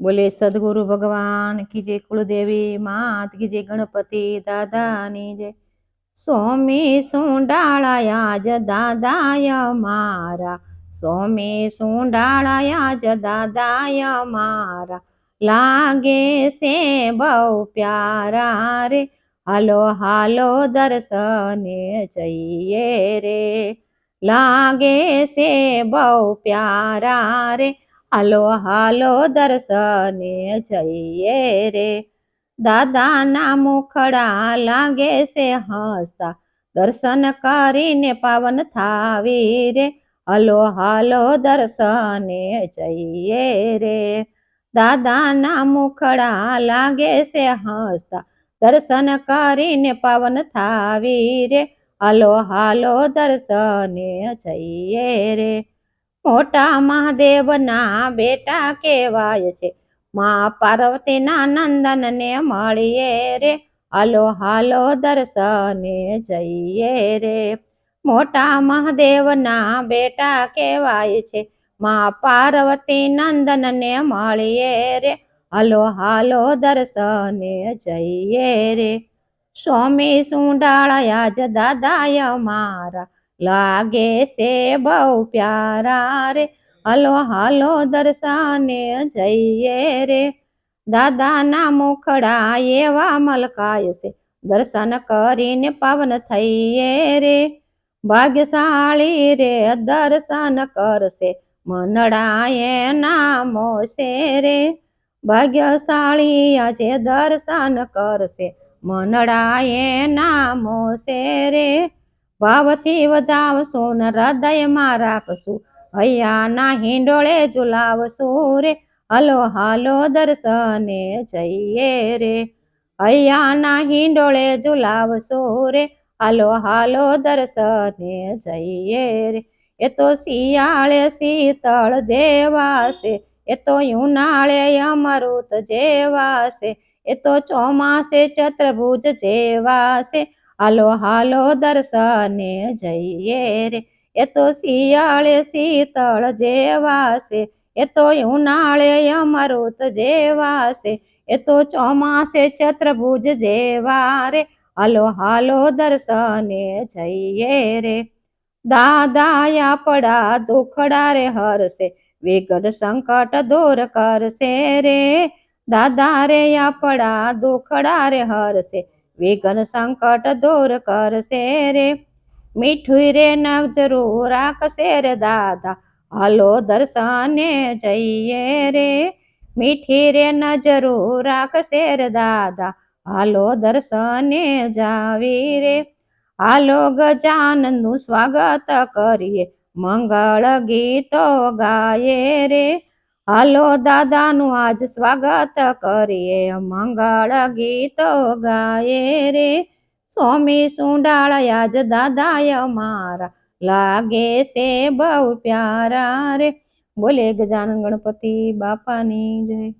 બોલે, સદગુરુ ભગવાન કી જય કુળદેવી, માત કી જય ગણપતિ દાદાની જય. સોમી સુંડાળાયા જ દાદાય મારા. સોમી સુંડાળાયા જ દાદાય મારા. લાગે છે બહુ પ્યારા રે. હાલો હાલો દર્શને જઈએ રે. લાગે છે બહુ પ્યારા રે. હાલો હાલો દર્શને જઈએ રે. દાદાના મુખડા લાગે છે હસતા દર્શન કરીને પાવન થાવી રે. હલો, હાલો દર્શને જઈએ રે. દાદાના મુખડા લાગે છે હસતા દર્શન કરીને પાવન થાવી રે. હાલો હાલો દર્શને જઈએ રે. મોટા મહાદેવના બેટા કેવાય છે. મા પાર્વતીના નંદનને મળીએ રે, હાલો હાલો દર્શને જઈએ રે. મોટા મહાદેવના બેટા કેવાય છે. મા પાર્વતી નંદનને મળીએ રે, હાલો હાલો દર્શને જઈએ રે. સ્વામી સુંડાળયા જ દાદાય મારા લાગે છે બહુ પ્યારા રે. હલો, હાલો, દર્શને જઈએ રે. દાદાના મુખડા એવા મલકાય છે. દર્શન કરીને પવન થઈએ રે. ભાગ્યશાળી રે દર્શન કરશે. મનડાએ નામો છે રે. ભાગ્યશાળી આજે દર્શન કરશે. મનડાએ નામો છે રે. ભાવથી વધાવશો, ન હૃદયમાં રાખશું. હૈયાના હિંડોળે ઝુલાવશો રે, હલો હાલો દર્શને જઈએ રે. હૈયાના હિંડોળે ઝુલાવશો રે, હાલો હાલો દર્શને જઈએ રે. એ તો શિયાળે શીતળ જેવાશે, એ તો ઉનાળે અમૃત જેવાશે, એ તો ચોમાસે ચતુર્ભુજ જેવાશે હાલો હાલો દર્શને જઈએ રે. એ તો શિયાળે શીતળ જેવાશે, એ તો ઉનાળે અમૃત જેવાશે, એ તો ચોમાસે ચતુર્ભુજ જેવા રે હાલો હાલો દર્શને જઈએ રે. દાદા પડા દુખડા રે હરશે વિઘ્ન સંકટ દૂર કરશે રે. દાદા રે આપડા દુખડા રે હરશે વિઘ્ન સંકટ દૂર કરશે રે મીઠું રે જરૂર રાખશે રે દાદા. હાલો દર્શને જઈએ રે. મીઠી રે નજરું રાખશે રે દાદા. હાલો દર્શને જાવી રે. હાલો ગજાનનું સ્વાગત કરીએ. મંગળ ગીતો ગાયે રે. હાલો દાદાનું આજ સ્વાગત કરીએ. મંગળ ગીતો ગાયે રે. સ્વામી સુંડાળ જ દાદાય મારા લાગે છે બહુ પ્યારા રે. બોલે ગજાનન ગણપતિ બાપાની જય.